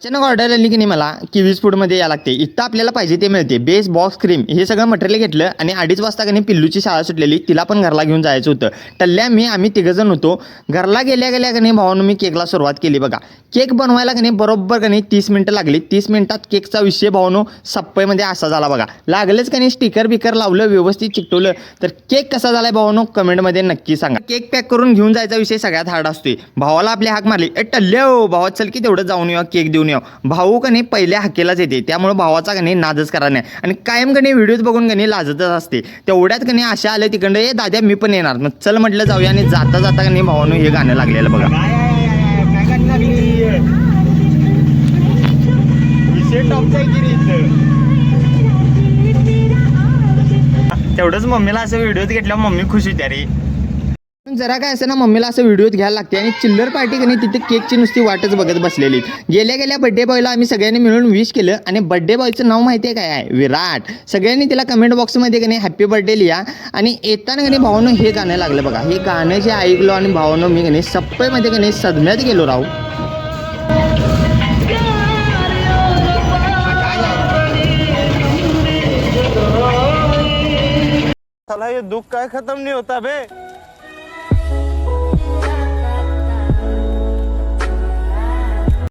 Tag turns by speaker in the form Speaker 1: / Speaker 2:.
Speaker 1: अचानक ऑर्डर आली की नाही मला? की वीस फूडमध्ये या लागते. इथं आपल्याला पाहिजे ते मिळते. बेस बॉक्स क्रीम हे सगळं मटेरियल घेतलं आणि अडीच वाजता का पिल्लूची शाळा सुटलेली. तिला पण घरला घेऊन जायचं होतं. टल्ल्या मी आम्ही तिघंजण होतो. घरला गेल्या गेल्या का भावानं मी केकला सुरुवात केली बघा. केक बनवायला का बरोबर का तीस मिनटं लागली. तीस मिनिटात केकचा विषय भावानो सप्पईमध्ये असा झाला बघा. लागलेच कनी स्टिकर बिकर लावलं व्यवस्थित चिकटवलं. तर केक कसा झालाय भावानो कमेंटमध्ये नक्की सांगा. केक पॅक करून घेऊन जायचा विषय सगळ्यात हार्ड असतोय. भावाला आपली हाक मारली. ए टल्ले हो भावा चल की तेवढं जाऊन येऊ केक देऊन येऊ. भाऊ का नाही पहिल्या हाकेलाच येते. त्यामुळे भावाचा का नाही नादच करा नाही. आणि कायम का नाही व्हिडिओज बघून का नाही लाजतच असते. तेवढ्यात का नाही अशा आल्या तिकडं ए दाद्या मी पण येणार. मग चल म्हटलं जाऊया आणि जाता जाता का नाही भावानं हे गाणं लागलेलं बघा. तेवढंच मम्मीला असं व्हिडिओत घेतल्यावर मम्मी खुश होत्या रे. जरा काय असं ना मम्मीला असं व्हिडिओत घ्यायला लागते आणि चिल्लर पार्टी कनी तिथे केकची नुसती वाटच बघत बसलेली. गेल्या गेल्या बड्डे बॉयला आम्ही सगळ्यांनी मिळून विश केलं आणि बड्डे बॉयचं नाव माहिती आहे काय? आहे विराट. सगळ्यांनी तिला कमेंट बॉक्समध्ये कनी हॅप्पी हॅपी बर्थडे लिहा आणि येताना कनी भावानं हे गाणं लागलं बघा. हे गाणं जे ऐकलो आणि भावानं मी कनी सप्पेमध्ये कनी सदम्यात गेलो राहू
Speaker 2: साला ये दुख काय खत्म नाही होता बे